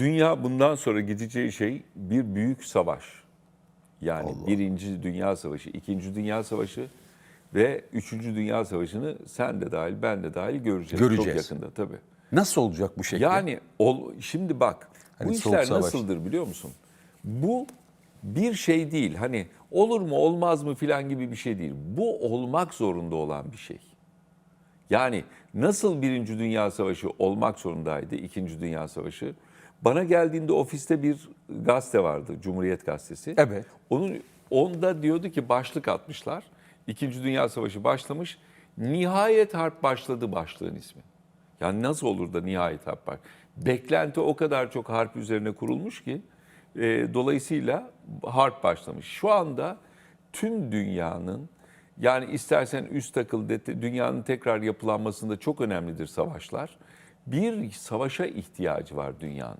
Dünya bundan sonra gideceği şey bir büyük savaş. Yani birinci Dünya Savaşı, ikinci Dünya Savaşı ve üçüncü Dünya Savaşı'nı sen de dahil, ben de dahil göreceğiz. Göreceğiz. Çok yakında tabii. Nasıl olacak bu şekilde? Yani ol, şimdi bak Hani bu işler savaş. nasıldır biliyor musun? Bu bir şey değil. Hani olur mu olmaz mı filan gibi bir şey değil. Bu olmak zorunda olan bir şey. Yani nasıl Birinci Dünya Savaşı olmak zorundaydı, İkinci Dünya Savaşı. Bana geldiğinde ofiste bir gazete vardı, Cumhuriyet Gazetesi. Evet. Onun onda diyordu ki başlık atmışlar. İkinci Dünya Savaşı başlamış. Nihayet harp başladı başlığın ismi. Yani nasıl olur da nihayet harp var? Beklenti o kadar çok harp üzerine kurulmuş ki e, dolayısıyla harp başlamış. Şu anda tüm dünyanın yani istersen üst akıl de- dünyanın tekrar yapılanmasında çok önemlidir savaşlar. Bir savaşa ihtiyacı var dünyanın.